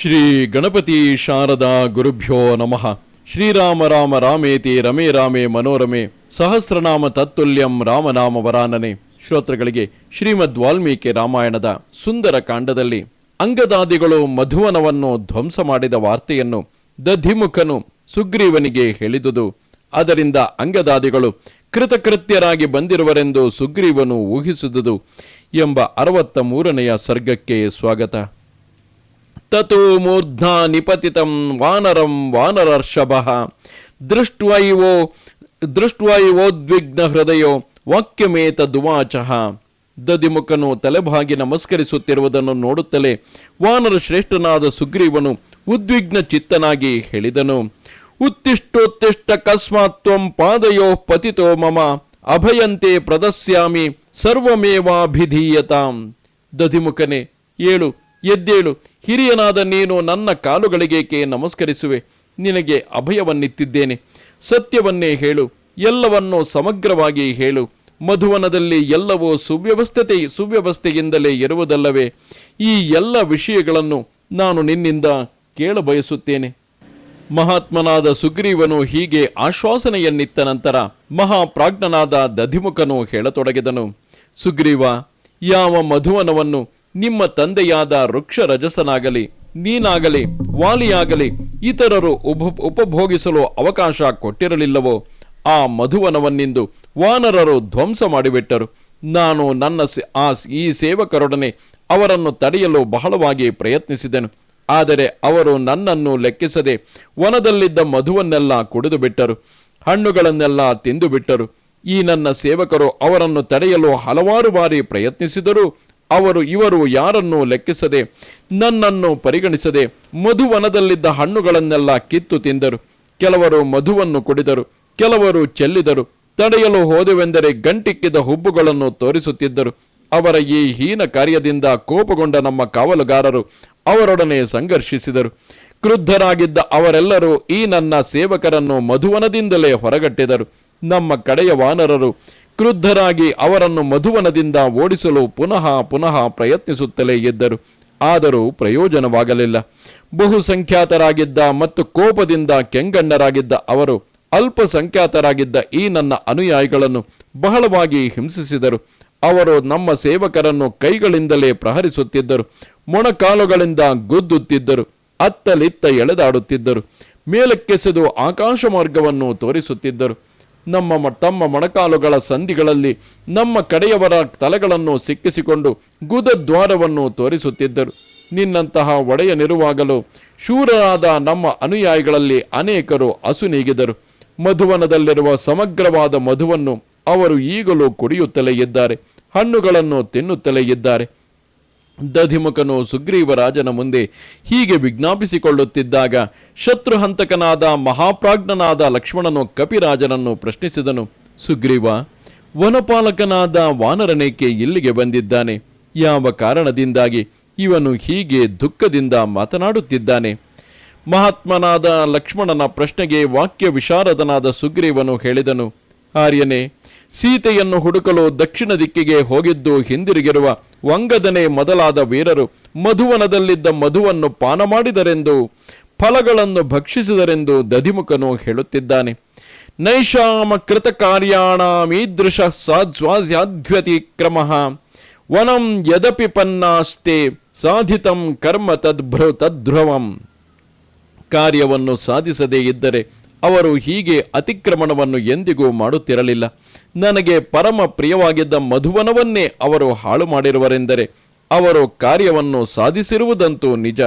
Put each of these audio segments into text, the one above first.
ಶ್ರೀ ಗಣಪತಿ ಶಾರದಾ ಗುರುಭ್ಯೋ ನಮಃ. ಶ್ರೀರಾಮ ರಾಮ ರಾಮೇತಿ ರಮೇ ರಾಮೇ ಮನೋರಮೆ. ಸಹಸ್ರನಾಮ ತತ್ತುಲ್ಯಂ ರಾಮನಾಮ ವರಾನನೆ. ಶ್ರೋತೃಗಳಿಗೆ ಶ್ರೀಮದ್ ವಾಲ್ಮೀಕಿ ರಾಮಾಯಣದ ಸುಂದರ ಕಾಂಡದಲ್ಲಿ ಅಂಗದಾದಿಗಳು ಮಧುವನವನ್ನು ಧ್ವಂಸ ಮಾಡಿದ ವಾರ್ತೆಯನ್ನು ದಧಿಮುಖನು ಸುಗ್ರೀವನಿಗೆ ಹೇಳಿದುದು. ಅದರಿಂದ ಅಂಗದಾದಿಗಳು ಕೃತಕೃತ್ಯರಾಗಿ ಬಂದಿರುವರೆಂದು ಸುಗ್ರೀವನು ಊಹಿಸಿದುದು ಎಂಬ ಅರವತ್ತ ಮೂರನೆಯ ಸರ್ಗಕ್ಕೆ ಸ್ವಾಗತ. ತतो ಮೂರ್ಧ್ನ ನಿಪತಿತಂ ವಾನರಂ ವಾನರರ್ಷಭಃ ದೃಷ್ಟ್ವೈವೋ ದೃಷ್ಟ್ವೈವೋದ್ವಿಗ್ನ ಹೃದಯೋ ವಾಕ್ಯಮೇತ ದುವಾಚಃ ದದಿಮುಖನು ತಲೆಬಾಗಿ ನಮಸ್ಕರಿಸುತ್ತಿರುವುದನ್ನು ನೋಡುತ್ತಲೇ ವಾನರ ಶ್ರೇಷ್ಠನಾದ ಸುಗ್ರೀವನು ಉದ್ವಿಗ್ನ ಚಿತ್ತನಾಗಿ ಹೇಳಿದನು, ಉತ್ತಿಷ್ಟೋತ್ತಿಷ್ಟ ಕಸ್ಮಾತ್ ತ್ವಂ ಪಾದಯೋ ಪತಿತೋ ಮಮ, ಅಭಯಂತೆ ಪ್ರದಸ್ಯಾಮಿ ಸರ್ವಮೇವಾಭಿಧೀಯತಾಂ. ದಧಿಮುಖನೆ, ಏಳು, ಎದ್ದೇಳು ಹಿರಿಯನಾದ ನೀನು ನನ್ನ ಕಾಲುಗಳಿಗೇಕೆ ನಮಸ್ಕರಿಸುವೆ? ನಿನಗೆ ಅಭಯವನ್ನಿತ್ತಿದ್ದೇನೆ. ಸತ್ಯವನ್ನೇ ಹೇಳು, ಎಲ್ಲವನ್ನೂ ಸಮಗ್ರವಾಗಿ ಹೇಳು. ಮಧುವನದಲ್ಲಿ ಎಲ್ಲವೂ ಸುವ್ಯವಸ್ಥತೆ, ಸುವ್ಯವಸ್ಥೆಯಿಂದಲೇ ಇರುವುದಲ್ಲವೇ? ಈ ಎಲ್ಲ ವಿಷಯಗಳನ್ನು ನಾನು ನಿನ್ನಿಂದ ಕೇಳಬಯಸುತ್ತೇನೆ ಮಹಾತ್ಮನಾದ ಸುಗ್ರೀವನು ಹೀಗೆ ಆಶ್ವಾಸನೆಯನ್ನಿತ್ತ ನಂತರ ಮಹಾಪ್ರಾಜ್ಞನಾದ ದಧಿಮುಖನು ಹೇಳತೊಡಗಿದನು. ಸುಗ್ರೀವ, ಯಾವ ಮಧುವನವನ್ನು ನಿಮ್ಮ ತಂದೆಯಾದ ವೃಕ್ಷ ರಜಸನಾಗಲಿ ನೀನಾಗಲಿ, ವಾಲಿಯಾಗಲಿ, ಇತರರು ಉಪ, ಉಪಭೋಗಿಸಲು ಅವಕಾಶ ಕೊಟ್ಟಿರಲಿಲ್ಲವೋ, ಆ ಮಧುವನವನ್ನಿಂದು ವಾನರರು ಧ್ವಂಸ ಮಾಡಿಬಿಟ್ಟರು. ನಾನು ನನ್ನ ಆ ಈ ಸೇವಕರೊಡನೆ ಅವರನ್ನು ತಡೆಯಲು ಬಹಳವಾಗಿ ಪ್ರಯತ್ನಿಸಿದೆನು. ಆದರೆ ಅವರು ನನ್ನನ್ನು ಲೆಕ್ಕಿಸದೆ ವನದಲ್ಲಿದ್ದ ಮಧುವನ್ನೆಲ್ಲ ಕುಡಿದು ಬಿಟ್ಟರು ಹಣ್ಣುಗಳನ್ನೆಲ್ಲ ತಿಂದು ಬಿಟ್ಟರು ಈ ನನ್ನ ಸೇವಕರು ಅವರನ್ನು ತಡೆಯಲು ಹಲವಾರು ಬಾರಿ ಪ್ರಯತ್ನಿಸಿದರೂ ಅವರು ಇವರು ಯಾರನ್ನೂ ಲೆಕ್ಕಿಸದೆ, ನನ್ನನ್ನು ಪರಿಗಣಿಸದೆ ಮಧುವನದಲ್ಲಿದ್ದ ಹಣ್ಣುಗಳನ್ನೆಲ್ಲ ಕಿತ್ತು ತಿಂದರು. ಕೆಲವರು ಮಧುವನ್ನು ಕುಡಿದರು, ಕೆಲವರು ಚೆಲ್ಲಿದರು. ತಡೆಯಲು ಹೋದೆವೆಂದರೆ ಗಂಟಿಕ್ಕಿದ ಹುಬ್ಬುಗಳನ್ನು ತೋರಿಸುತ್ತಿದ್ದರು. ಅವರ ಈ ಹೀನ ಕಾರ್ಯದಿಂದ ಕೋಪಗೊಂಡ ನಮ್ಮ ಕಾವಲುಗಾರರು ಅವರೊಡನೆ ಸಂಘರ್ಷಿಸಿದರು. ಕ್ರುದ್ಧರಾಗಿದ್ದ ಅವರೆಲ್ಲರೂ ಈ ನನ್ನ ಸೇವಕರನ್ನು ಮಧುವನದಿಂದಲೇ ಹೊರಗಟ್ಟಿದರು. ನಮ್ಮ ಕಡೆಯ ವಾನರರು ಕ್ರುದ್ಧರಾಗಿ ಅವರನ್ನು ಮಧುವನದಿಂದ ಓಡಿಸಲು ಪುನಃ ಪುನಃ ಪ್ರಯತ್ನಿಸುತ್ತಲೇ ಇದ್ದರು. ಆದರೂ ಪ್ರಯೋಜನವಾಗಲಿಲ್ಲ. ಬಹುಸಂಖ್ಯಾತರಾಗಿದ್ದ ಮತ್ತು ಕೋಪದಿಂದ ಕೆಂಗಣ್ಣರಾಗಿದ್ದ ಅವರು, ಅಲ್ಪಸಂಖ್ಯಾತರಾಗಿದ್ದ ಈ ನನ್ನ ಅನುಯಾಯಿಗಳನ್ನು ಬಹಳವಾಗಿ ಹಿಂಸಿಸಿದರು. ಅವರು ನಮ್ಮ ಸೇವಕರನ್ನು ಕೈಗಳಿಂದಲೇ ಪ್ರಹರಿಸುತ್ತಿದ್ದರು. ಮೊಣಕಾಲುಗಳಿಂದ ಗುದ್ದುತ್ತಿದ್ದರು. ಅತ್ತಲಿತ್ತ ಎಳೆದಾಡುತ್ತಿದ್ದರು. ಮೇಲಕ್ಕೆಸೆದು ಆಕಾಶ ಮಾರ್ಗವನ್ನು ತೋರಿಸುತ್ತಿದ್ದರು. ನಮ್ಮ ತಮ್ಮ ಮೊಣಕಾಲುಗಳ ಸಂಧಿಗಳಲ್ಲಿ ನಮ್ಮ ಕಡೆಯವರ ತಲೆಗಳನ್ನು ಸಿಕ್ಕಿಸಿಕೊಂಡು ಗುದದ್ವಾರವನ್ನು ತೋರಿಸುತ್ತಿದ್ದರು. ನಿನ್ನಂತಹ ಒಡೆಯನಿರುವಾಗಲೂ ಶೂರರಾದ ನಮ್ಮ ಅನುಯಾಯಿಗಳಲ್ಲಿ ಅನೇಕರು ಅಸುನೀಗಿದರು ಮಧುವನದಲ್ಲಿರುವ ಸಮಗ್ರವಾದ ಮಧುವನ್ನು ಅವರು ಈಗಲೂ ಕುಡಿಯುತ್ತಲೇ ಇದ್ದಾರೆ. ಹಣ್ಣುಗಳನ್ನು ತಿನ್ನುತ್ತಲೇ ಇದ್ದಾರೆ. ದಧಿಮುಖನು ಸುಗ್ರೀವರಾಜನ ಮುಂದೆ ಹೀಗೆ ವಿಜ್ಞಾಪಿಸಿಕೊಳ್ಳುತ್ತಿದ್ದಾಗ ಶತ್ರುಹಂತಕನಾದ ಮಹಾಪ್ರಾಜ್ಞನಾದ ಲಕ್ಷ್ಮಣನು ಕಪಿರಾಜನನ್ನು ಪ್ರಶ್ನಿಸಿದನು, ಸುಗ್ರೀವ, ವನಪಾಲಕನಾದ ವಾನರನೇಕೆ ಇಲ್ಲಿಗೆ ಬಂದಿದ್ದಾನೆ? ಯಾವ ಕಾರಣದಿಂದಾಗಿ ಇವನು ಹೀಗೆ ದುಃಖದಿಂದ ಮಾತನಾಡುತ್ತಿದ್ದಾನೆ? ಮಹಾತ್ಮನಾದ ಲಕ್ಷ್ಮಣನ ಪ್ರಶ್ನೆಗೆ ವಾಕ್ಯ ವಿಶಾರದನಾದ ಸುಗ್ರೀವನು ಹೇಳಿದನು, ಆರ್ಯನೇ ಸೀತೆಯನ್ನು ಹುಡುಕಲು ದಕ್ಷಿಣ ದಿಕ್ಕಿಗೆ ಹೋಗಿದ್ದು ಹಿಂದಿರುಗಿರುವ ವಂಗದನೆ ಮೊದಲಾದ ವೀರರು ಮಧುವನದಲ್ಲಿದ್ದ ಮಧುವನ್ನು ಪಾನ ಮಾಡಿದರೆಂದು, ಫಲಗಳನ್ನು ಭಕ್ಷಿಸಿದರೆಂದು ದಧಿಮುಖನು ಹೇಳುತ್ತಿದ್ದಾನೆ. ನೈಷಾಮ ಕೃತ ಕಾರ್ಯಾಣಮೀದೃಶ ಸಾಧ್ವಾಧ್ವತಿಕ್ರಮ ವನಂ ಯದಪಿ ಪನ್ನಾಸ್ತೆ ಸಾಧಿತಂ ಕರ್ಮ ತದ್ಭ್ರ ತದ್ಧ್ರುವಂ. ಕಾರ್ಯವನ್ನು ಸಾಧಿಸದೇ ಇದ್ದರೆ ಅವರು ಹೀಗೆ ಅತಿಕ್ರಮಣವನ್ನು ಎಂದಿಗೂ ಮಾಡುತ್ತಿರಲಿಲ್ಲ. ನನಗೆ ಪರಮ ಪ್ರಿಯವಾಗಿದ್ದ ಮಧುವನವನ್ನೇ ಅವರು ಹಾಳು ಮಾಡಿರುವರೆಂದರೆ ಅವರು ಕಾರ್ಯವನ್ನು ಸಾಧಿಸಿರುವುದಂತೂ ನಿಜ.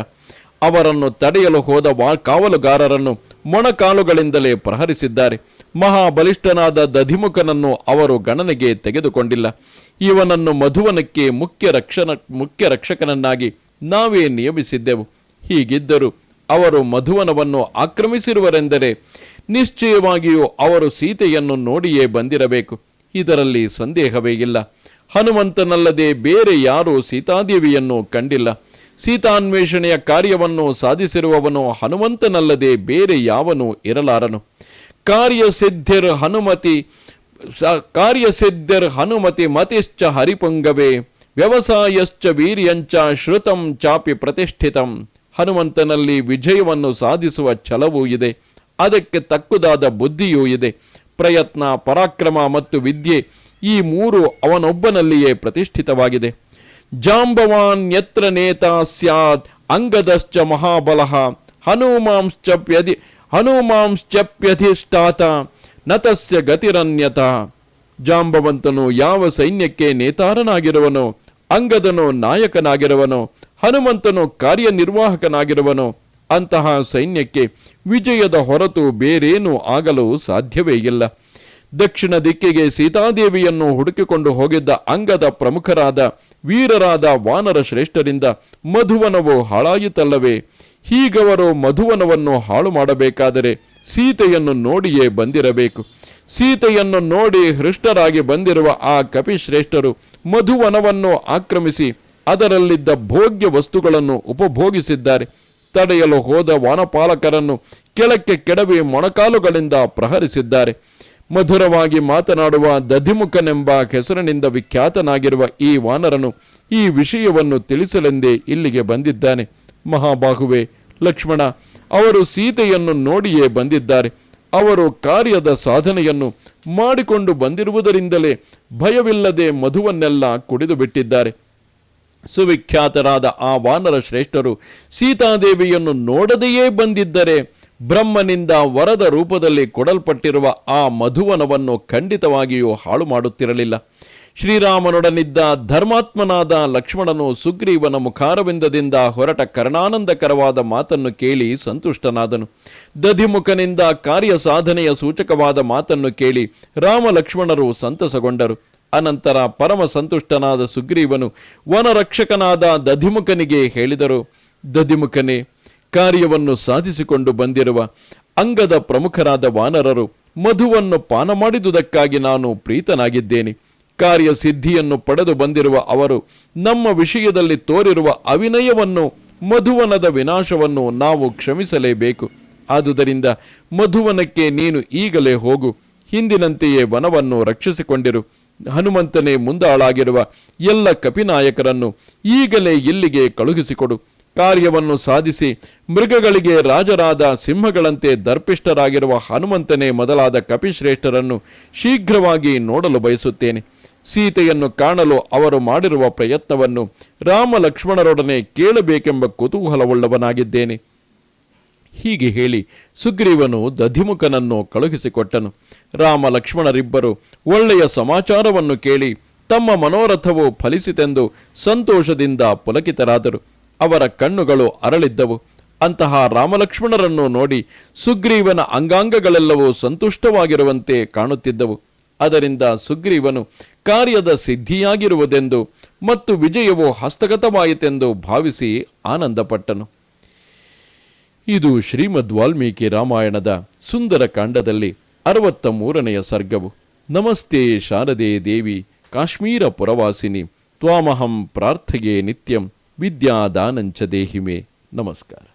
ಅವರನ್ನು ತಡೆಯಲು ಹೋದ ವಾ ಕಾವಲುಗಾರರನ್ನು ಮೊಣಕಾಲುಗಳಿಂದಲೇ ಪ್ರಹರಿಸಿದ್ದಾರೆ. ಮಹಾಬಲಿಷ್ಠನಾದ ದಧಿಮುಖನನ್ನು ಅವರು ಗಣನೆಗೆ ತೆಗೆದುಕೊಂಡಿಲ್ಲ. ಇವನನ್ನು ಮಧುವನಕ್ಕೆ ಮುಖ್ಯ ರಕ್ಷಣ, ಮುಖ್ಯ ರಕ್ಷಕನನ್ನಾಗಿ ನಾವೇ ನಿಯಮಿಸಿದ್ದೆವು. ಹೀಗಿದ್ದರೂ ಅವರು ಮಧುವನವನ್ನು ಆಕ್ರಮಿಸಿರುವರೆಂದರೆ ನಿಶ್ಚಯವಾಗಿಯೂ ಅವರು ಸೀತೆಯನ್ನು ನೋಡಿಯೇ ಬಂದಿರಬೇಕು. ಇದರಲ್ಲಿ ಸಂದೇಹವೇ ಇಲ್ಲ. ಹನುಮಂತನಲ್ಲದೆ ಬೇರೆ ಯಾರೂ ಸೀತಾದೇವಿಯನ್ನು ಕಂಡಿಲ್ಲ. ಸೀತಾನ್ವೇಷಣೆಯ ಕಾರ್ಯವನ್ನು ಸಾಧಿಸಿರುವವನು ಹನುಮಂತನಲ್ಲದೆ ಬೇರೆ ಯಾವನೂ ಇರಲಾರನು. ಕಾರ್ಯಸಿದ್ಧಿರ್ ಹನುಮತಿ ಕಾರ್ಯಸಿದ್ಧರ್ ಹನುಮತಿ ಮತಿಶ್ಚ ಹರಿಪುಂಗವೇ, ವ್ಯವಸಾಯಶ್ಚ ವೀರ್ಯಂಚ ಶ್ರುತಂ ಚಾಪಿ ಪ್ರತಿಷ್ಠಿತಂ. ಹನುಮಂತನಲ್ಲಿ ವಿಜಯವನ್ನು ಸಾಧಿಸುವ ಛಲವೂ ಇದೆ. ಅದಕ್ಕೆ ತಕ್ಕುದಾದ ಬುದ್ಧಿಯೂ ಇದೆ. ಪ್ರಯತ್ನ, ಪರಾಕ್ರಮ ಮತ್ತು ವಿದ್ಯೆ ಈ ಮೂರು ಅವನೊಬ್ಬನಲ್ಲಿಯೇ ಪ್ರತಿಷ್ಠಿತವಾಗಿದೆ. ಜಾಂಬವಾನ್ ಯತ್ರ ನೇತಾ ಸ್ಯಾತ್ ಅಂಗದಶ್ಚ ಮಹಾಬಲಃ ಹನುಮಾಂಶ್ಚಪ್ಯಧಿ ಹನುಮಾಂಶ್ಚಪ್ಯಧಿಷ್ಠಾತ ನತಸ್ಯ ಗತಿರನ್ಯತ. ಜಾಂಬವಂತನು ಯಾವ ಸೈನ್ಯಕ್ಕೆ ನೇತಾರನಾಗಿರುವನೋ, ಅಂಗದನು ನಾಯಕನಾಗಿರುವನೋ, ಹನುಮಂತನು ಕಾರ್ಯನಿರ್ವಾಹಕನಾಗಿರುವನೋ ಅಂತಹ ಸೈನ್ಯಕ್ಕೆ ವಿಜಯದ ಹೊರತು ಬೇರೇನೂ ಆಗಲು ಸಾಧ್ಯವೇ ಇಲ್ಲ. ದಕ್ಷಿಣ ದಿಕ್ಕಿಗೆ ಸೀತಾದೇವಿಯನ್ನು ಹುಡುಕಿಕೊಂಡು ಹೋಗಿದ್ದ ಅಂಗದ ಪ್ರಮುಖರಾದ ವೀರರಾದ ವಾನರ ಶ್ರೇಷ್ಠರಿಂದ ಮಧುವನವು ಹಾಳಾಯಿತಲ್ಲವೇ? ಹೀಗವರು ಮಧುವನವನ್ನು ಹಾಳು ಮಾಡಬೇಕಾದರೆ ಸೀತೆಯನ್ನು ನೋಡಿಯೇ ಬಂದಿರಬೇಕು. ಸೀತೆಯನ್ನು ನೋಡಿ ಹೃಷ್ಟರಾಗಿ ಬಂದಿರುವ ಆ ಕಪಿಶ್ರೇಷ್ಠರು ಮಧುವನವನ್ನು ಆಕ್ರಮಿಸಿ ಅದರಲ್ಲಿದ್ದ ಭೋಗ್ಯ ವಸ್ತುಗಳನ್ನು ಉಪಭೋಗಿಸಿದ್ದಾರೆ. ತಡೆಯಲು ಹೋದ ವಾನಪಾಲಕರನ್ನು ಕೆಳಕ್ಕೆ ಕೆಡವಿ ಮೊಣಕಾಲುಗಳಿಂದ ಪ್ರಹರಿಸಿದ್ದಾರೆ. ಮಧುರವಾಗಿ ಮಾತನಾಡುವ ದಧಿಮುಖನೆಂಬ ಹೆಸರಿನಿಂದ ವಿಖ್ಯಾತನಾಗಿರುವ ಈ ವಾನರನು ಈ ವಿಷಯವನ್ನು ತಿಳಿಸಲೆಂದೇ ಇಲ್ಲಿಗೆ ಬಂದಿದ್ದಾನೆ. ಮಹಾಬಾಹುವೆ ಲಕ್ಷ್ಮಣ, ಅವರು ಸೀತೆಯನ್ನು ನೋಡಿಯೇ ಬಂದಿದ್ದಾರೆ. ಅವರು ಕಾರ್ಯದ ಸಾಧನೆಯನ್ನು ಮಾಡಿಕೊಂಡು ಬಂದಿರುವುದರಿಂದಲೇ ಭಯವಿಲ್ಲದೆ ಮಧುವನ್ನೆಲ್ಲ ಕುಡಿದು ಬಿಟ್ಟಿದ್ದಾರೆ ಸುವಿಖ್ಯಾತರಾದ ಆ ವಾನರ ಶ್ರೇಷ್ಠರು ಸೀತಾದೇವಿಯನ್ನು ನೋಡದೆಯೇ ಬಂದಿದ್ದರೆ ಬ್ರಹ್ಮನಿಂದ ವರದ ರೂಪದಲ್ಲಿ ಕೊಡಲ್ಪಟ್ಟಿರುವ ಆ ಮಧುವನವನ್ನು ಖಂಡಿತವಾಗಿಯೂ ಹಾಳು ಮಾಡುತ್ತಿರಲಿಲ್ಲ. ಶ್ರೀರಾಮನೊಡನಿದ್ದ ಧರ್ಮಾತ್ಮನಾದ ಲಕ್ಷ್ಮಣನು ಸುಗ್ರೀವನ ಮುಖಾರವಿಂದದಿಂದ ಹೊರಟ ಕರ್ಣಾನಂದಕರವಾದ ಮಾತನ್ನು ಕೇಳಿ ಸಂತುಷ್ಟನಾದನು. ದಧಿಮುಖನಿಂದ ಕಾರ್ಯ ಸಾಧನೆಯ ಸೂಚಕವಾದ ಮಾತನ್ನು ಕೇಳಿ ರಾಮ ಲಕ್ಷ್ಮಣರು ಸಂತಸಗೊಂಡರು. ಅನಂತರ ಪರಮ ಸಂತುಷ್ಟನಾದ ಸುಗ್ರೀವನು ವನರಕ್ಷಕನಾದ ದಧಿಮುಖನಿಗೆ ಹೇಳಿದರು, ದಧಿಮುಖನೇ, ಕಾರ್ಯವನ್ನು ಸಾಧಿಸಿಕೊಂಡು ಬಂದಿರುವ ಅಂಗದ ಪ್ರಮುಖರಾದ ವಾನರರು ಮಧುವನ್ನು ಪಾನ ಮಾಡಿದುದಕ್ಕಾಗಿ ನಾನು ಪ್ರೀತನಾಗಿದ್ದೇನೆ. ಕಾರ್ಯ ಸಿದ್ಧಿಯನ್ನು ಪಡೆದು ಬಂದಿರುವ ಅವರು ನಮ್ಮ ವಿಷಯದಲ್ಲಿ ತೋರಿರುವ ಅವಿನಯವನ್ನು, ಮಧುವನದ ವಿನಾಶವನ್ನು ನಾವು ಕ್ಷಮಿಸಲೇಬೇಕು. ಆದುದರಿಂದ ಮಧುವನಕ್ಕೆ ನೀನು ಈಗಲೇ ಹೋಗು, ಹಿಂದಿನಂತೆಯೇ ವನವನ್ನು ರಕ್ಷಿಸಿಕೊಂಡಿರು. ಹನುಮಂತನೇ ಮುಂದಾಳಾಗಿರುವ ಎಲ್ಲ ಕಪಿನಾಯಕರನ್ನು ಈಗಲೇ ಇಲ್ಲಿಗೆ ಕಳುಹಿಸಿಕೊಡು. ಕಾರ್ಯವನ್ನು ಸಾಧಿಸಿ ಮೃಗಗಳಿಗೆ ರಾಜರಾದ ಸಿಂಹಗಳಂತೆ ದರ್ಪಿಷ್ಟರಾಗಿರುವ ಹನುಮಂತನೇ ಮೊದಲಾದ ಕಪಿಶ್ರೇಷ್ಠರನ್ನು ಶೀಘ್ರವಾಗಿ ನೋಡಲು ಬಯಸುತ್ತೇನೆ. ಸೀತೆಯನ್ನು ಕಾಣಲು ಅವರು ಮಾಡಿರುವ ಪ್ರಯತ್ನವನ್ನು ರಾಮ ಲಕ್ಷ್ಮಣರೊಡನೆ ಕೇಳಬೇಕೆಂಬ ಕುತೂಹಲವುಳ್ಳವನಾಗಿದ್ದೇನೆ. ಹೀಗೆ ಹೇಳಿ ಸುಗ್ರೀವನು ದಧಿಮುಖನನ್ನು ಕಳುಹಿಸಿಕೊಟ್ಟನು. ರಾಮ ಲಕ್ಷ್ಮಣರಿಬ್ಬರು ಒಳ್ಳೆಯ ಸಮಾಚಾರವನ್ನು ಕೇಳಿ ತಮ್ಮ ಮನೋರಥವು ಫಲಿಸಿತೆಂದು ಸಂತೋಷದಿಂದ ಪುಲಕಿತರಾದರು. ಅವರ ಕಣ್ಣುಗಳು ಅರಳಿದ್ದವು. ಅಂತಹ ರಾಮಲಕ್ಷ್ಮಣರನ್ನು ನೋಡಿ ಸುಗ್ರೀವನ ಅಂಗಾಂಗಗಳೆಲ್ಲವೂ ಸಂತುಷ್ಟವಾಗಿರುವಂತೆ ಕಾಣುತ್ತಿದ್ದವು. ಅದರಿಂದ ಸುಗ್ರೀವನು ಕಾರ್ಯದ ಸಿದ್ಧಿಯಾಗಿರುವುದೆಂದು ಮತ್ತು ವಿಜಯವು ಹಸ್ತಗತವಾಯಿತೆಂದು ಭಾವಿಸಿ ಆನಂದಪಟ್ಟನು. ಇದು ಶ್ರೀಮದ್ ವಾಲ್ಮೀಕಿ ರಾಮಾಯಣದ ಸುಂದರ ಕಾಂಡದಲ್ಲಿ ಅರವತ್ತ ಮೂರನೆಯ ಸರ್ಗವು. ನಮಸ್ತೆ ಶಾರದೆ ದೇವಿ, ಕಾಶ್ಮೀರ ಪುರವಾಸಿನಿ, ತ್ವಾಮಹಂ ಪ್ರಾರ್ಥೆಯೇ ನಿತ್ಯಂ, ವಿದ್ಯಾದಾನಂಚ ದೇಹಿಮೆ. ನಮಸ್ಕಾರ.